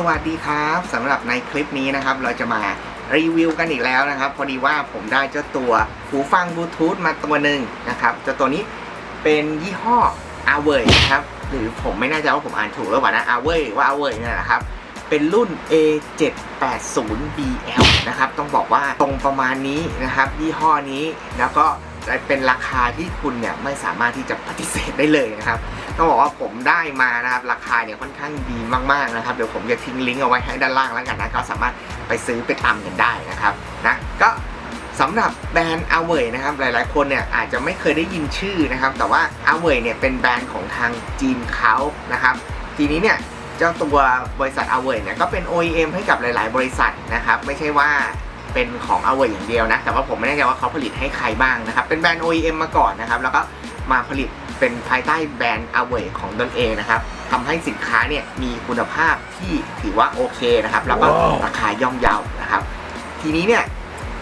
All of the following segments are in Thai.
สวัสดีครับสำหรับในคลิปนี้นะครับ เราจะมารีวิวกันอีกแล้วนะครับ พอดีว่าผมได้เจ้าตัวหูฟังบลูทูธมาตัวหนึ่งนะครับเจ้าตัวนี้เป็นยี่ห้อ a w e y นะครับหรือผมไม่แน่ใจว่าผมอ่านถูกหรือเปล่านะ a w e y หรือว่า a w e y นี่นแหละครับ เป็นรุ่น A780BL นะครับ ต้องบอกว่าตรงประมาณนี้นะครับ ยี่ห้อนี้แล้วก็ เป็นราคาที่คุณเนี่ยไม่สามารถที่จะปฏิเสธได้เลยนะครับต้องบอกว่าผมได้มานะครับราคาเนี่ยค่อนข้างดีมากๆนะครับเดี๋ยวผมจะทิ้งลิงก์เอาไว้ให้ด้านล่างแล้วกันนะก็สามารถไปซื้อไปตามกันได้นะครับนะก็สำหรับแบรนด์อาเวยนะครับหลายๆ คนเนี่ยอาจจะไม่เคยได้ยินชื่อนะครับ แต่ว่าอาเวยเนี่ยเป็นแบรนด์ของทางจีนเขานะครับ ทีนี้เนี่ยเจ้าตัวบริษัทอาเวยเนี่ยก็เป็น OEM ให้กับหลาย ๆ บริษัทนะครับ ไม่ใช่ว่า เป็นของอาเวยอย่างเดียวนะ แต่ว่าผมไม่แน่ใจว่าเขาผลิตให้ใครบ้างนะครับ เป็นแบรนด์ OEM มาก่อนนะครับ แล้วก็มาผลิตเป็นภายใต้แบรนด์อาเวยของตนเองนะครับทำให้สินค้าเนี่ยมีคุณภาพที่ถือว่าโอเคนะครับ แล้วก็ว้าวราคาย่อมเยานะครับ ทีนี้เนี่ย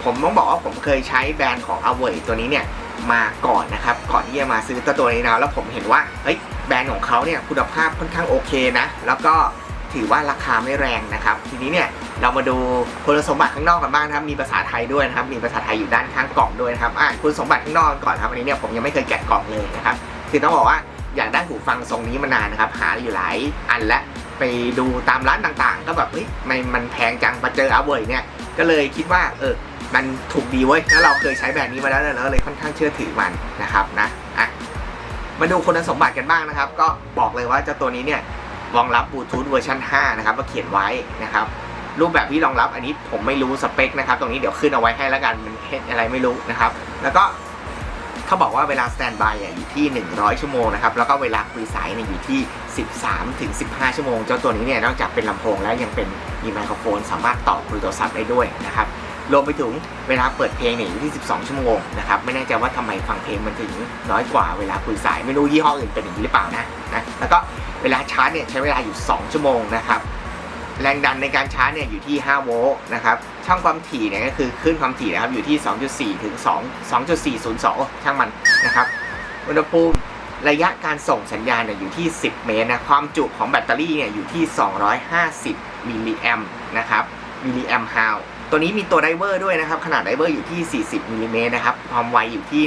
ผมต้องบอกว่าผมเคยใช้แบรนด์ของ a w a y ตัวนี้เนี่ยมาก่อนนะครับ ก่อนที่จะมาซื้อตัวตัวนี้นะแล้วผมเห็นว่าเฮ้ยแบรนด์ของเขาเนี่ยคุณภาพค่อนข้างโอเคนะ แล้วก็ ถือว่าราคาไม่แรงนะครับ ทีนี้เนี่ยเรามาดูคุณสมบัติข้างนอกกันบ้างนะครับมีภาษาไทยด้วยนะครับมีภาษาไทยอยู่ด้านข้างกล่องด้วยนะครับอ่าคุณสมบัติข้างนอกก่อนครับอันนี้เนี่ยผมยังไม่เคยแกะกล่องเลยนะครับคือต้องบอกว่าอยากได้หูฟังทรงนี้มานานนะครับหาอยู่หลายอันและไปดูตามร้านต่างๆ ก็แบบเฮ้ยมันมันแพงจังมาเจออาเวยเนี่ยก็เลยคิดว่าเออมันถูกดีเว้ยแล้วเราเคยใช้แบบนี้มาแล้วแล้วเลยค่อนข้างเชื่อถือมันนะครับนะอะมาดูคุณสมบัติกันบ้างนะครับ ก็บอกเลยว่าเจ้าตัวนี้เนี่ย รองรับบลูทูธเวอร์ชัน5 นะครับก็เขียนไว้นะครับ รูปแบบที่รองรับอันนี้ผมไม่รู้สเปคนะครับ ตรงนี้เดี๋ยวขึ้นเอาไว้ให้แล้วกันมันเห็นอะไรไม่รู้นะครับ แล้วก็เขาบอกว่าเวลาสแตนบายอยู่ที่ 100 ชั่วโมงนะครับ แล้วก็เวลาคุยสายอยู่ที่ 13ถึง15 ชั่วโมง เจ้าตัวนี้เนี่ยนอกจากเป็นลำโพงแล้วยังเป็นมีไมโครโฟน สามารถต่อคุยโทรศัพท์ได้ด้วยนะครับรวมไปถึงเวลาเปิดเพลงเนี่ยอยู่ที่ 12 ชั่วโมงนะครับ ไม่แน่ใจว่าทำไมฟังเพลงมันถึงน้อยกว่าเวลาคุยสาย ไม่รู้ยี่ห้ออื่นเป็นอย่างนี้หรือเปล่านะนะ แล้วก็ เวลาชาร์จเนี่ยใช้เวลาอยู่ 2 ชั่วโมงนะครับ แรงดันในการชาร์จเนี่ยอยู่ที่ 5 โวลต์นะครับ ช่องความถี่เนี่ยก็คือคลื่นความถี่นะครับอยู่ที่ 2.4 ถึง 2 2.402 ช่างมันนะครับ อุณหภูมิระยะการส่งสัญญาณเนี่ยอยู่ที่ 10 เมตรนะ ความจุของแบตเตอรี่เนี่ยอยู่ที่ 250 มิลลิแอมป์นะครับ มิลลิแอมฮาวตัวนี้มีตัวไดเวอร์ด้วยนะครับ ขนาดไดเวอร์อยู่ที่ 40มิลลิเมตรนะครับ ความไวอยู่ที่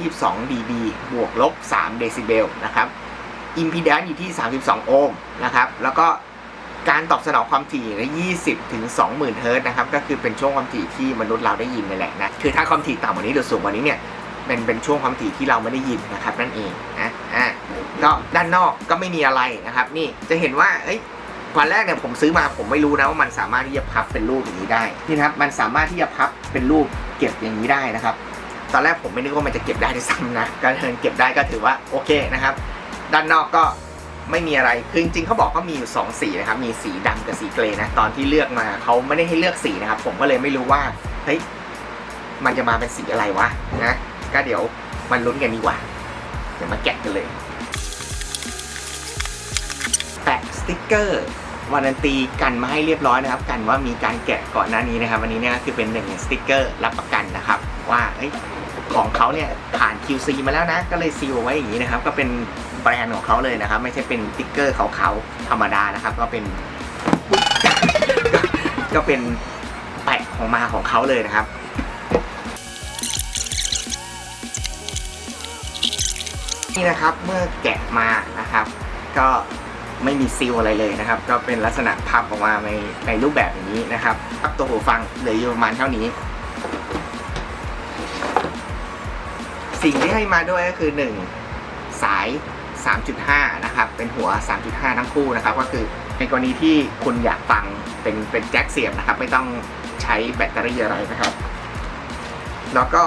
122 dB บวกลบ 3 เดซิเบลนะครับ อิมพีแดนซ์อยู่ที่ 32 โอห์มนะครับ แล้วก็การตอบสนองความถี่ใน20 ถึง 20,000 เฮิรต์นะครับ ก็คือเป็นช่วงความถี่ที่มนุษย์เราได้ยินนั่นแหละนะ คือถ้าความถี่ต่ำกว่านี้หรือสูงกว่านี้เนี่ยเป็นเป็นช่วงความถี่ที่เราไม่ได้ยินนะครับนั่นเองนะอะก็ด้านนอกก็ไม่มีอะไรนะครับ นี่จะเห็นว่าเอ้ยวันแรกเนี่ยผมซื้อมาผมไม่รู้นะว่ามันสามารถที่จะพับเป็นรูปอย่างนี้ได้นี่นะครับมันสามารถที่จะพับเป็นรูปเก็บอย่างนี้ได้นะครับ ตอนแรกผมไม่นึกว่ามันจะเก็บได้ด้วยซ้ำนะการเก็บได้ก็ถือว่าโอเคนะครับ ด้านนอกก็ไม่มีอะไร คือจริงๆเขาบอกว่ามีอยู่สองสีนะครับ มีสีดำกับสีเกรย์นะ ตอนที่เลือกมาเขาไม่ได้ให้เลือกสีนะครับ ผมก็เลยไม่รู้ว่า เฮ้ย มันจะมาเป็นสีอะไรวะนะ ก็เดี๋ยวมันลุ้นกันดีกว่า เดี๋ยวมาแกะกันเลย แปะสติกเกอร์วารันตีกันมาให้เรียบร้อยนะครับ กันว่ามีการแกะก่อนหน้านี้นะครับ วันนี้เนี่ยคือเป็นหนึ่งสติกเกอร์รับประกันนะครับ ว่าเอ้ย ของเขาเนี่ยผ่าน QC มาแล้วนะ ก็เลยซีลไว้อย่างนี้นะครับ ก็เป็นแบรนด์ของเขาเลยนะครับ ไม่ใช่เป็นติ๊กเกอร์ขาวๆธรรมดานะครับ ก็เป็น ก็เป็นแปะของมาของเขาเลยนะครับนี่นะครับเมื่อแกะมานะครับ ก็ไม่มีซีลอะไรเลยนะครับ ก็เป็นลักษณะพับออกมาในในรูปแบบนี้นะครับพับตัวหูฟังเหลืออยู่ประมาณเท่านี้ สิ่งที่ให้มาด้วยก็คือ 1 สาย 3.5 นะครับ เป็นหัว 3.5 ทั้งคู่นะครับ ก็คือในกรณีที่คุณอยากฟังเป็นเป็นแจ็คเสียบนะครับ ไม่ต้องใช้แบตเตอรี่อะไรนะครับ แล้วก็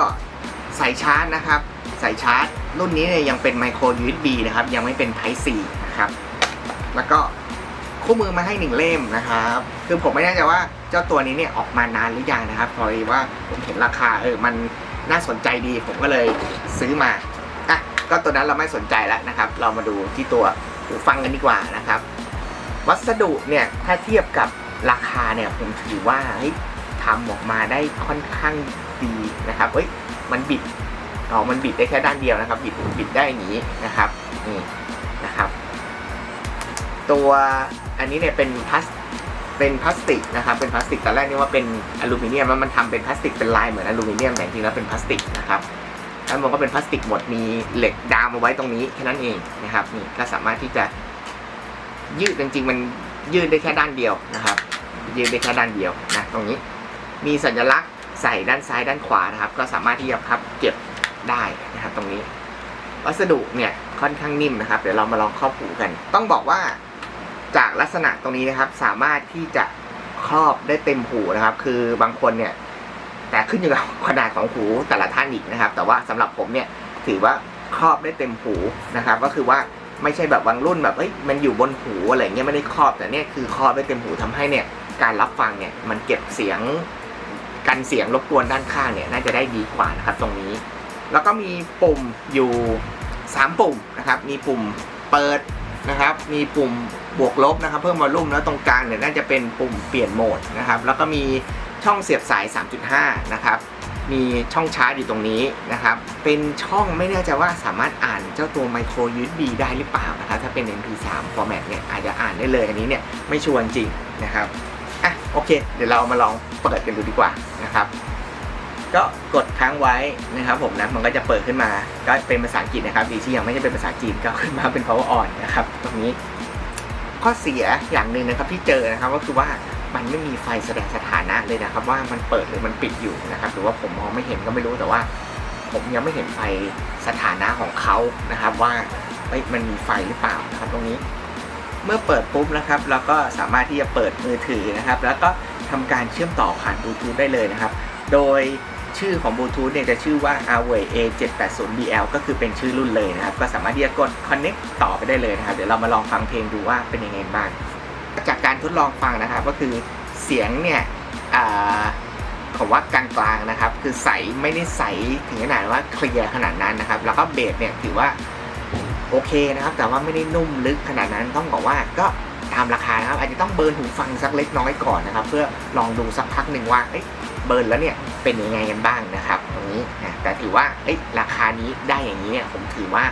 สายชาร์จนะครับ สายชาร์จ รุ่นนี้เนี่ยยังเป็นไมโคร USB นะครับ ยังไม่เป็น Type C นะครับ แล้วก็คู่มือมาให้หนึ่งเล่มนะครับ คือผมไม่แน่ใจว่าเจ้าตัวนี้เนี่ยออกมานานหรือยังนะครับพอดีว่าผมเห็นราคาเออมัน น่าสนใจดีผมก็เลยซื้อมาอะก็ตัวนั้นเราไม่สนใจแล้วนะครับ เรามาดูที่ตัวหูฟังกันดีกว่านะครับ วัสดุเนี่ยถ้าเทียบกับราคาเนี่ยผมถือว่าเฮ้ยทำออกมาได้ค่อนข้างดีนะครับเฮ้ยมันบิดอ๋อมันบิดได้แค่ด้านเดียวนะครับบิดบิดได้อย่างนี้นะครับนี่นะครับ ตัวอันนี้เนี่ยเป็นพลาส เป็นพลาสติกนะครับเป็นพลาสติกตอนแรกนี่ว่าเป็นอลูมิเนียมแล้วมันทำเป็นพลาสติกเป็นลายเหมือนอลูมิเนียมแต่จริงแล้วเป็นพลาสติกนะครับด้านบนก็เป็นพลาสติกหมดมีเหล็กดามเอาไว้ตรงนี้แค่นั้นเองนะครับนี่ก็สามารถที่จะยืดจริงๆมันยืดได้แค่ด้านเดียวนะครับ ยืดได้แค่ด้านเดียวนะตรงนี้มีสัญลักษณ์ใส่ด้านซ้ายด้านขวานะครับ ก็สามารถที่จะพับเก็บได้นะครับตรงนี้ วัสดุเนี่ยค่อนข้างนิ่มนะครับ เดี๋ยวเรามาลองครอบหูกัน ต้องบอกว่า จากลักษณะตรงนี้นะครับ สามารถที่จะครอบได้เต็มหูนะครับ คือบางคนเนี่ย แต่ขึ้นอยู่กับขนาดของหูแต่ละท่านอีกนะครับ แต่ว่าสำหรับผมเนี่ยถือว่าครอบได้เต็มหูนะครับ ก็คือว่าไม่ใช่แบบบางรุ่นแบบเอ้ยมันอยู่บนหูอะไรเงี้ยไม่ได้ครอบแต่เนี่ยคือครอบได้เต็มหูทำให้เนี่ยการรับฟังเนี่ยมันเก็บเสียงกันเสียงรบกวนด้านข้างเนี่ยน่าจะได้ดีกว่านะครับตรงนี้ แล้วก็มีปุ่มอยู่ 3 ปุ่มนะครับ มีปุ่มเปิดนะครับ มีปุ่ม บวกลบนะครับ เพิ่มวอลลุ่มแล้วตรงกลางเนี่ยน่าจะเป็นปุ่มเปลี่ยนโหมดนะครับ แล้วก็มีช่องเสียบสาย 3.5 นะครับ มีช่องชาร์จอยู่ตรงนี้นะครับ เป็นช่องไม่แน่ใจว่าสามารถอ่านเจ้าตัว micro USB ได้หรือเปล่านะครับถ้าเป็น MP3 format เนี่ยอาจจะอ่านได้เลยอันนี้เนี่ยไม่ชวนจริงนะครับอะโอเค เดี๋ยวเรามาลองเปิดกันดูดีกว่านะครับ ก็กดค้างไว้นะครับผมนะมันก็จะเปิดขึ้นมาก็เป็นภาษาอังกฤษนะครับดีที่ยังไม่ใช่เป็นภาษาจีนก็ขึ้นมาเป็น power on นะครับตรงนี้ ข้อเสียอย่างหนึ่งนะครับที่เจอนะครับก็คือว่ามันไม่มีไฟแสดงสถานะเลยนะครับ ว่ามันเปิดหรือมันปิดอยู่นะครับ หรือว่าผมมองไม่เห็นก็ไม่รู้แต่ว่า ผมยังไม่เห็นไฟสถานะของเขานะครับ ว่ามันมีไฟหรือเปล่านะครับ ตรงนี้เมื่อเปิดปุ๊บนะครับเราก็สามารถที่จะเปิดมือถือนะครับ แล้วก็ทำการเชื่อมต่อผ่านบลูทูธได้เลยนะครับ โดย ชื่อของบลูทูธเนี่ยจะชื่อว่า Huawei A780BL ก็คือเป็นชื่อรุ่นเลยนะครับ ก็สามารถที่จะกด Connect ต่อไปได้เลยนะครับ เดี๋ยวเรามาลองฟังเพลงดูว่าเป็นยังไงบ้าง จากการทดลองฟังนะครับ ก็คือเสียงเนี่ยผมว่ากลางๆนะครับ คือใสไม่ได้ใสถึงขนาดว่าเคลียร์ขนาดนั้นนะครับ แล้วก็เบสเนี่ยถือว่าโอเคนะครับ แต่ว่าไม่ได้นุ่มลึกขนาดนั้นต้องบอกว่าก็ตามราคานะครับ อาจจะต้องเบิร์นหูฟังสักเล็กน้อยก่อนนะครับ เพื่อลองดูสักพักหนึ่งว่า เบิร์นแล้วเนี่ยเป็นยังไงกันบ้างนะครับ ตรงนี้นะแต่ถือว่าเอ้ราคานี้ได้อย่างนี้เนี่ยผมถือว่า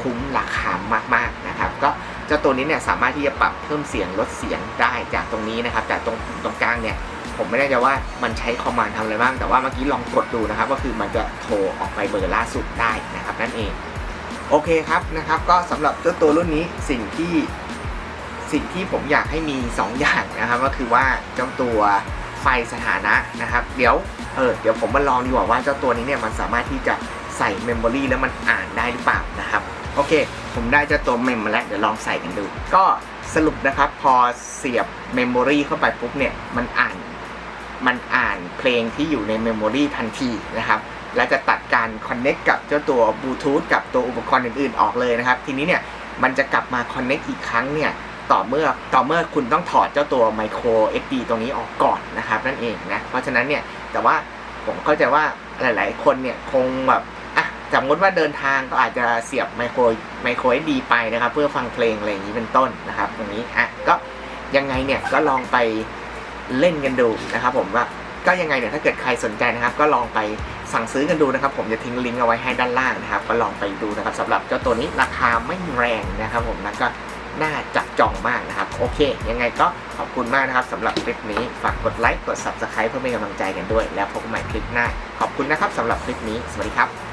คุ้มราคามากๆนะครับ ก็เจ้าตัวนี้เนี่ยสามารถที่จะปรับเพิ่มเสียงลดเสียงได้จากตรงนี้นะครับจากตรงตรงกลางเนี่ยผมไม่แน่ใจว่ามันใช้คอมมานด์ทำอะไรบ้าง แต่ว่าเมื่อกี้ลองกดดูนะครับ ก็คือมันจะโทรออกไปเบอร์ล่าสุดได้นะครับนั่นเองโอเคครับนะครับ ก็สำหรับเจ้าตัวรุ่นนี้สิ่งที่สิ่งที่ผมอยากให้มี 2 อย่างนะครับ ก็คือว่าเจ้าตัว ไฟสถานะนะครับ เดี๋ยวเออเดี๋ยวผมมาลองดีกว่าว่าเจ้าตัวนี้เนี่ยมันสามารถที่จะใส่เมมโมรีแล้วมันอ่านได้หรือเปล่านะครับ โอเค ผมได้เจ้าตัวเมมมาแล้วเดี๋ยวลองใส่กันดู ก็สรุปนะครับพอเสียบเมมโมรีเข้าไปปุ๊บเนี่ยมันอ่านมันอ่านเพลงที่อยู่ในเมมโมรีทันทีนะครับและจะตัดการคอนเน็กกับเจ้าตัวบลูทูธกับตัวอุปกรณ์อื่นๆออกเลยนะครับ ทีนี้เนี่ยมันจะกลับมาคอนเน็กอีกครั้งเนี่ย ต่อเมื่อต่อเมื่อคุณต้องถอดเจ้าตัวไมโคร SD ตรงนี้ออกก่อนนะครับนั่นเองนะเพราะฉะนั้นเนี่ยแต่ว่าผมเข้าใจว่าหลาย ๆ คนเนี่ยคงแบบอะสมมติว่าเดินทางก็อาจจะเสียบไมโครไมโครเอสดีไปนะครับ เพื่อฟังเพลงอะไรอย่างนี้เป็นต้นนะครับ ตรงนี้อะก็ยังไงเนี่ยก็ลองไปเล่นกันดูนะครับ ผมว่าก็ยังไงเนี่ยถ้าเกิดใครสนใจนะครับ ก็ลองไปสั่งซื้อกันดูนะครับ ผมจะทิ้งลิงก์เอาไว้ให้ด้านล่างนะครับ ก็ลองไปดูนะครับสำหรับเจ้าตัวนี้ราคาไม่แรงนะครับ ผมแล้วก็ น่าจับจองมากนะครับ โอเค ยังไงก็ขอบคุณมากนะครับสำหรับคลิปนี้ฝากกดไลค์กด subscribe เพื่อเป็นกำลังใจกันด้วย แล้วพบกันใหม่คลิปหน้า ขอบคุณนะครับสำหรับคลิปนี้สวัสดีครับ